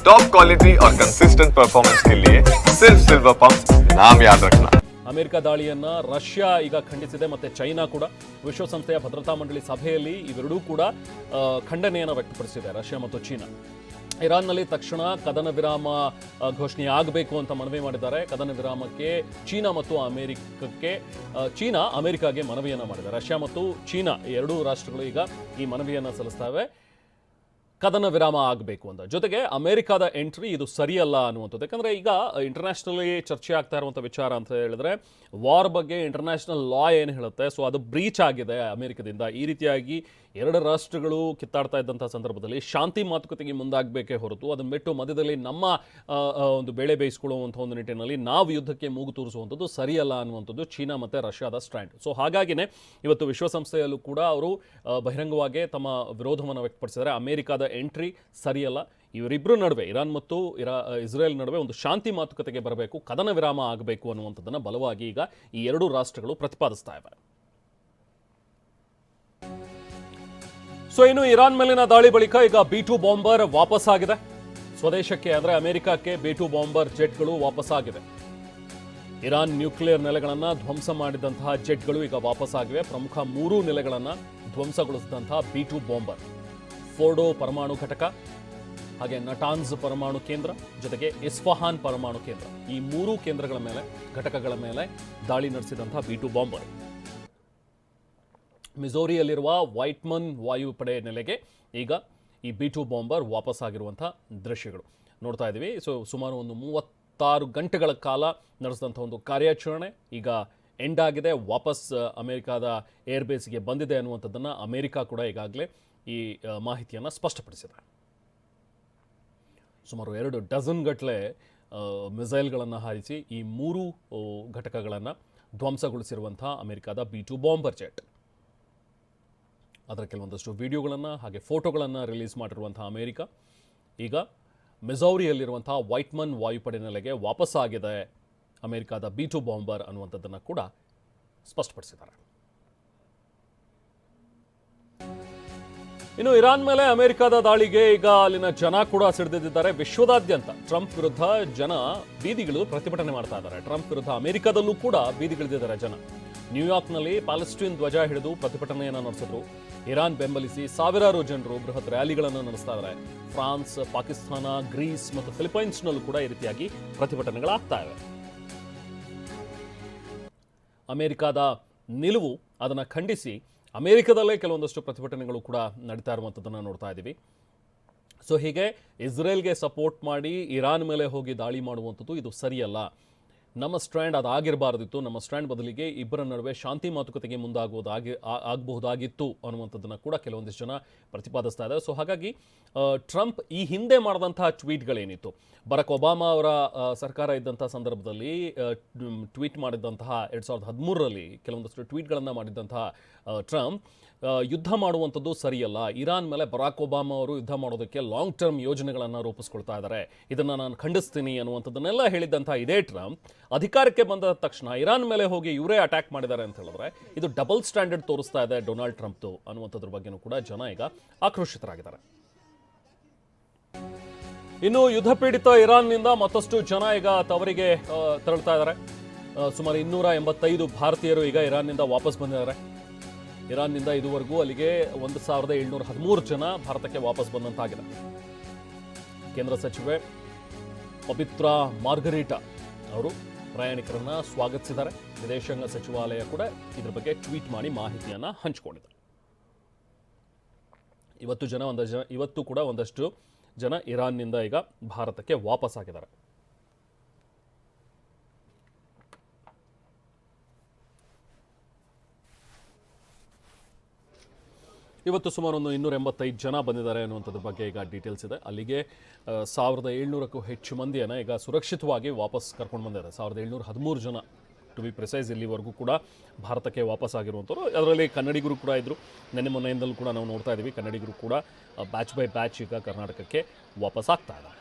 Top quality और consistent performance के लिए सिर्फ सिल्वर पंप नाम याद रखना ಅಮೆರಿಕ ದಾಳಿಯನ್ನ ರಷ್ಯಾ ಈಗ ಖಂಡಿಸಿದೆ ಮತ್ತೆ ಚೈನಾ ಕೂಡ ವಿಶ್ವಸಂಸ್ಥೆಯ ಭದ್ರತಾ ಮಂಡಳಿ ಸಭೆಯಲ್ಲಿ ಇವೆರಡೂ ಕೂಡ ಆ, ಖಂಡನೆಯನ್ನು ವ್ಯಕ್ತಪಡಿಸಿದೆ ರಷ್ಯಾ ಮತ್ತು ಚೀನಾ ಇರಾನ್ನಲ್ಲಿ ತಕ್ಷಣ ಕದನ ವಿರಾಮ ಆ, ಘೋಷಣೆ ಆಗಬೇಕು ಅಂತ ಮನವಿ ಮಾಡಿದ್ದಾರೆ ಕದನ ವಿರಾಮಕ್ಕೆ ಚೀನಾ ಮತ್ತು ಅಮೆರಿಕಕ್ಕೆ ಆ, ಚೀನಾ ಅಮೆರಿಕಾಗೆ ಮನವಿಯನ್ನು ಮಾಡಿದೆ ರಷ್ಯಾ ಮತ್ತು ಚೀನಾ ಈ ಎರಡೂ ರಾಷ್ಟ್ರಗಳು ಈಗ ಈ ಮನವಿಯನ್ನು ಸಲ್ಲಿಸ್ತವೆ ಕದನ ವಿರಾಮ ಆಗಬೇಕು ಅಂತ. ಜೊತೆಗೆ ಅಮೆರಿಕಾದ ಎಂಟ್ರಿ ಇದು ಸರಿಯಲ್ಲ ಅನ್ನುವಂಥದ್ದು. ಯಾಕಂದರೆ ಈಗ ಇಂಟರ್ನ್ಯಾಷನಲಿ ಚರ್ಚೆ ಆಗ್ತಾ ಇರುವಂಥ ವಿಚಾರ ಅಂತ ಹೇಳಿದ್ರೆ ವಾರ್ ಬಗ್ಗೆ ಇಂಟರ್ನ್ಯಾಷನಲ್ ಲಾ ಏನು ಹೇಳುತ್ತೆ? ಸೊ ಅದು ಬ್ರೀಚ್ ಆಗಿದೆ ಅಮೆರಿಕದಿಂದ. ಈ ರೀತಿಯಾಗಿ ಎರಡು ರಾಷ್ಟ್ರಗಳು ಕಿತ್ತಾಡ್ತಾ ಇದ್ದಂಥ ಸಂದರ್ಭದಲ್ಲಿ ಶಾಂತಿ ಮಾತುಕತೆಗೆ ಮುಂದಾಗಬೇಕೇ ಹೊರತು ಅದನ್ನು ಬಿಟ್ಟು ಮಧ್ಯದಲ್ಲಿ ನಮ್ಮ ಒಂದು ಬೆಳೆ ಬೇಯಿಸ್ಕೊಳ್ಳುವಂಥ ಒಂದು ನಿಟ್ಟಿನಲ್ಲಿ ನಾವು ಯುದ್ಧಕ್ಕೆ ಮೂಗು ತೋರಿಸುವಂಥದ್ದು ಸರಿಯಲ್ಲ ಅನ್ನುವಂಥದ್ದು ಚೀನಾ ಮತ್ತು ರಷ್ಯಾದ ಸ್ಟ್ಯಾಂಡ್ ಸೊ ಹಾಗಾಗಿನೇ ಇವತ್ತು ವಿಶ್ವಸಂಸ್ಥೆಯಲ್ಲೂ ಕೂಡ ಅವರು ಬಹಿರಂಗವಾಗಿ ತಮ್ಮ ವಿರೋಧವನ್ನು ವ್ಯಕ್ತಪಡಿಸಿದ್ದಾರೆ. ಅಮೆರಿಕಾದ ಎಂಟ್ರಿ ಸರಿಯಲ್ಲ. ಇವರಿಬ್ಬರ ನಡುವೆ, ಇರಾನ್ ಮತ್ತು ಇರಾ, ಇಸ್ರೇಲ್ ನಡುವೆ ಒಂದು ಶಾಂತಿ ಮಾತುಕತೆಗೆ ಬರಬೇಕು, ಕದನ ವಿರಾಮ ಆಗಬೇಕು ಅನ್ನುವಂಥದ್ದನ್ನು ಬಲವಾಗಿ ಈಗ ಈ ಎರಡು ರಾಷ್ಟ್ರಗಳು ಪ್ರತಿಪಾದಿಸ್ತಾ ಇವೆ. ಸೊ, ಇನ್ನು ಇರಾನ್ ಮೇಲಿನ ದಾಳಿ ಬಳಿಕ ಈಗ ಬಿ ಟು ಬಾಂಬರ್ ವಾಪಸ್ ಆಗಿದೆ ಸ್ವದೇಶಕ್ಕೆ ಅಂದರೆ ಅಮೆರಿಕಕ್ಕೆ ಬಿ ಟು ಬಾಂಬರ್ ಜೆಟ್ಗಳು ವಾಪಸ್ ಆಗಿದೆ ಇರಾನ್ ನ್ಯೂಕ್ಲಿಯರ್ ನೆಲೆಗಳನ್ನು ಧ್ವಂಸ ಮಾಡಿದಂತಹ ಜೆಟ್ಗಳು ಈಗ ವಾಪಸ್ ಆಗಿವೆ ಪ್ರಮುಖ ಮೂರು ನೆಲೆಗಳನ್ನು ಧ್ವಂಸಗೊಳಿಸಿದಂತಹ ಬಿ ಟು ಬಾಂಬರ್. ಫೋರ್ಡೋ ಪರಮಾಣು ಘಟಕ, ಹಾಗೆ ನಟಾನ್ಸ್ ಪರಮಾಣು ಕೇಂದ್ರ, ಜೊತೆಗೆ ಇಸ್ಫಹಾನ್ ಪರಮಾಣು ಕೇಂದ್ರ. ಈ ಮೂರು ಕೇಂದ್ರಗಳ ಮೇಲೆ, ಘಟಕಗಳ ಮೇಲೆ ದಾಳಿ ನಡೆಸಿದಂತಹ ಬಿ ಟು ಬಾಂಬರ್. ಮಿಜೋರಿಯಲ್ಲಿರುವ ವೈಟ್ಮನ್ ವಾಯುಪಡೆ ನೆಲೆಗೆ ಈಗ ಈ ಬಿ ಟು ಬಾಂಬರ್ ವಾಪಸ್ ಆಗಿರುವಂಥ ದೃಶ್ಯಗಳು. ನೋಡ್ತಾ ಇದ್ದೀವಿ. ಸೊ, ಸುಮಾರು ಒಂದು ಮೂವತ್ತಾರು ಗಂಟೆಗಳ ಕಾಲ ನಡೆಸಿದಂಥ ಒಂದು ಕಾರ್ಯಾಚರಣೆ ಈಗ ಎಂಡ್ ಆಗಿದೆ. ವಾಪಸ್ ಅಮೇರಿಕಾದ ಅಮೆರಿಕಾದ ಏರ್ಬೇಸ್ಗೆ ಬಂದಿದೆ ಅನ್ನುವಂಥದ್ದನ್ನು ಅಮೆರಿಕ ಕೂಡ ಈಗಾಗಲೇ ಈ ಮಾಹಿತಿಯನ್ನು ಸ್ಪಷ್ಟಪಡಿಸಿದೆ. ಸುಮಾರು ಎರಡು ಡಜನ್ ಗಟ್ಟಲೆ ಮಿಸೈಲ್ಗಳನ್ನು ಹಾರಿಸಿ ಈ ಮೂರು ಘಟಕಗಳನ್ನು ಧ್ವಂಸಗೊಳಿಸಿರುವಂಥ ಅಮೆರಿಕದ ಬಿ ಟು ಬಾಂಬರ್ ಜೆಟ್. ಅದರ ಕೆಲವೊಂದಷ್ಟು ವಿಡಿಯೋಗಳನ್ನು ಹಾಗೆ ಫೋಟೋಗಳನ್ನು ರಿಲೀಸ್ ಮಾಡಿರುವಂಥ ಅಮೆರಿಕ. ಈಗ ಮಿಸೌರಿಯಲ್ಲಿರುವಂಥ ವೈಟ್ಮನ್ ವಾಯುಪಡೆ ನೆಲೆಗೆ ವಾಪಸ್ ಆಗಿದೆ ಅಮೆರಿಕದ ಬಿ ಟು ಬಾಂಬರ್ ಅನ್ನುವಂಥದ್ದನ್ನು ಕೂಡ ಸ್ಪಷ್ಟಪಡಿಸಿದ್ದಾರೆ. ಇನ್ನು ಇರಾನ್ ಮೇಲೆ ಅಮೆರಿಕದ ದಾಳಿಗೆ ಈಗ ಅಲ್ಲಿನ ಜನ ಕೂಡ ಸಿಡಿದಿದ್ದಾರೆ. ವಿಶ್ವದಾದ್ಯಂತ ಟ್ರಂಪ್ ವಿರುದ್ಧ ಜನ ಬೀದಿಗಳು ಪ್ರತಿಭಟನೆ ಮಾಡ್ತಾ ಇದ್ದಾರೆ. ಟ್ರಂಪ್ ವಿರುದ್ಧ ಅಮೆರಿಕದಲ್ಲೂ ಕೂಡ ಬೀದಿಗಿಳಿದಿದ್ದಾರೆ ಜನ. ನ್ಯೂಯಾರ್ಕ್ನಲ್ಲಿ ಪ್ಯಾಲೆಸ್ಟೀನ್ ಧ್ವಜ ಹಿಡಿದು ಪ್ರತಿಭಟನೆಯನ್ನು ನಡೆಸಿದ್ರು. ಇರಾನ್ ಬೆಂಬಲಿಸಿ ಸಾವಿರಾರು ಜನರು ಬೃಹತ್ ರ್ಯಾಲಿಗಳನ್ನು ನಡೆಸ್ತಾ ಇದ್ದಾರೆ. ಫ್ರಾನ್ಸ್, ಪಾಕಿಸ್ತಾನ, ಗ್ರೀಸ್ ಮತ್ತು ಫಿಲಿಪೈನ್ಸ್ನಲ್ಲೂ ಕೂಡ ಈ ರೀತಿಯಾಗಿ ಪ್ರತಿಭಟನೆಗಳಾಗ್ತಾ ಇವೆ. ಅಮೆರಿಕದ ನಿಲುವು ಅದನ್ನು ಖಂಡಿಸಿ ಅಮೆರಿಕದಲ್ಲೇ ಕೆಲವೊಂದಷ್ಟು ಪ್ರತಿಭಟನೆಗಳು ಕೂಡ ನಡೀತಾ ಇರುವಂಥದ್ದನ್ನು ನೋಡ್ತಾ ಇದ್ದೀವಿ. ಸೊ ಹೀಗೆ ಇಸ್ರೇಲ್ಗೆ ಸಪೋರ್ಟ್ ಮಾಡಿ ಇರಾನ್ ಮೇಲೆ ಹೋಗಿ ದಾಳಿ ಮಾಡುವಂಥದ್ದು ಇದು ಸರಿಯಲ್ಲ. ನಮ್ಮ ಸ್ಟ್ಯಾಂಡ್ ಅದಾಗಿರಬಾರ್ದಿತ್ತು ನಮ್ಮ ಸ್ಟ್ರ್ಯಾಂಡ್ ಬದಲಿಗೆ ಇಬ್ಬರ ನಡುವೆ ಶಾಂತಿ ಮಾತುಕತೆಗೆ ಮುಂದಾಗುವುದಾಗಿ ಆಗಬಹುದಾಗಿತ್ತು ಅನ್ನುವಂಥದ್ದನ್ನು ಕೂಡ ಕೆಲವೊಂದಿಷ್ಟು ಜನ ಪ್ರತಿಪಾದಿಸ್ತಾ ಇದ್ದಾರೆ. ಸೊ ಹಾಗಾಗಿ ಟ್ರಂಪ್ ಈ ಹಿಂದೆ ಮಾಡಿದಂತಹ ಟ್ವೀಟ್ಗಳೇನಿತ್ತು? ಬರಕ್ ಒಬಾಮಾ ಅವರ ಸರ್ಕಾರ ಇದ್ದಂಥ ಸಂದರ್ಭದಲ್ಲಿ ಟ್ವೀಟ್ ಮಾಡಿದ್ದಂತಹ ಎರಡು ಸಾವಿರದ ಹದಿಮೂರರಲ್ಲಿ ಕೆಲವೊಂದಷ್ಟು ಟ್ವೀಟ್ಗಳನ್ನು ಮಾಡಿದ್ದಂತಹ ಟ್ರಂಪ್ ಯುದ್ಧ ಮಾಡುವಂಥದ್ದು ಸರಿಯಲ್ಲ. ಇರಾನ್ ಮೇಲೆ ಬರಾಕ್ ಒಬಾಮಾ ಅವರು ಯುದ್ಧ ಮಾಡೋದಕ್ಕೆ ಲಾಂಗ್ ಟರ್ಮ್ ಯೋಜನೆಗಳನ್ನು ರೂಪಿಸ್ಕೊಳ್ತಾ ಇದ್ದಾರೆ ಇದನ್ನು ನಾನು ಖಂಡಿಸ್ತೀನಿ ಅನ್ನುವಂಥದ್ದನ್ನೆಲ್ಲ ಹೇಳಿದ್ದಂಥ ಇದೇ ಟ್ರಂಪ್ ಅಧಿಕಾರಕ್ಕೆ ಬಂದ ತಕ್ಷಣ ಇರಾನ್ ಮೇಲೆ ಹೋಗಿ ಇವರೇ ಅಟ್ಯಾಕ್ ಮಾಡಿದ್ದಾರೆ ಅಂತ ಹೇಳಿದ್ರೆ ಇದು ಡಬಲ್ ಸ್ಟ್ಯಾಂಡರ್ಡ್ ತೋರಿಸ್ತಾ ಇದೆ ಡೊನಾಲ್ಡ್ ಟ್ರಂಪ್ದು ಅನ್ನುವಂಥದ್ರ ಬಗ್ಗೆನೂ ಕೂಡ ಜನ ಈಗ ಆಕ್ರೋಶಿತರಾಗಿದ್ದಾರೆ. ಇನ್ನು ಯುದ್ಧ ಪೀಡಿತ ಇರಾನ್ನಿಂದ ಮತ್ತಷ್ಟು ಜನ ಈಗ ತವರಿಗೆ ತೆರಳ್ತಾ ಇದ್ದಾರೆ ಸುಮಾರು ಇನ್ನೂರ ಎಂಬತ್ತೈದು ಭಾರತೀಯರು ಈಗ ಇರಾನ್ನಿಂದ ವಾಪಸ್ ಬಂದಿದ್ದಾರೆ. ಇರಾನ್ನಿಂದ ಇದುವರೆಗೂ ಅಲ್ಲಿಗೆ ಒಂದು ಸಾವಿರದ ಏಳ್ನೂರ ಹದಿಮೂರು ಜನ ಭಾರತಕ್ಕೆ ವಾಪಸ್ ಬಂದಂತಾಗಿದೆ. ಕೇಂದ್ರ ಸಚಿವೆ ಪವಿತ್ರ ಮಾರ್ಗರೀಟಾ ಅವರು ಪ್ರಯಾಣಿಕರನ್ನ ಸ್ವಾಗತಿಸಿದ್ದಾರೆ. ವಿದೇಶಾಂಗ ಸಚಿವಾಲಯ ಕೂಡ ಇದ್ರ ಬಗ್ಗೆ ಟ್ವೀಟ್ ಮಾಡಿ ಮಾಹಿತಿಯನ್ನ ಹಂಚಿಕೊಂಡಿದೆ. ಇವತ್ತು ಜನ ಒಂದಷ್ಟು, ಇವತ್ತು ಕೂಡ ಒಂದಷ್ಟು ಜನ ಇರಾನ್ನಿಂದ ಈಗ ಭಾರತಕ್ಕೆ ವಾಪಸ್ ಆಗಿದ್ದಾರೆ. ಇವತ್ತು ಸುಮಾರು ಒಂದು ಇನ್ನೂರ ಎಂಬತ್ತೈದು ಜನ ಬಂದಿದ್ದಾರೆ ಅನ್ನುವಂಥದ್ದು ಬಗ್ಗೆ ಈಗ ಡೀಟೇಲ್ಸ್ ಇದೆ. ಅಲ್ಲಿಗೆ ಸಾವಿರದ ಏಳ್ನೂರಕ್ಕೂ ಹೆಚ್ಚು ಮಂದಿಯನ್ನು ಈಗ ಸುರಕ್ಷಿತವಾಗಿ ವಾಪಸ್ ಕರ್ಕೊಂಡು ಬಂದಿದ್ದಾರೆ. ಸಾವಿರದ ಏಳ್ನೂರ ಹದಿಮೂರು ಜನ ಟು ಬಿ ಪ್ರಿಸೈಸ್ ಇಲ್ಲಿವರೆಗೂ ಕೂಡ ಭಾರತಕ್ಕೆ ವಾಪಸ್ ಆಗಿರುವಂಥವ್ರು. ಅದರಲ್ಲಿ ಕನ್ನಡಿಗರು ಕೂಡ ಇದ್ದರು ನೆನ್ನೆ ಮೊನ್ನೆಯಿಂದಲೂ ಕೂಡ ನಾವು ನೋಡ್ತಾ ಇದ್ದೀವಿ, ಕನ್ನಡಿಗರು ಕೂಡ ಬ್ಯಾಚ್ ಬೈ ಬ್ಯಾಚ್ ಈಗ ಕರ್ನಾಟಕಕ್ಕೆ ವಾಪಸ್ ಆಗ್ತಾ ಇದ್ದಾರೆ.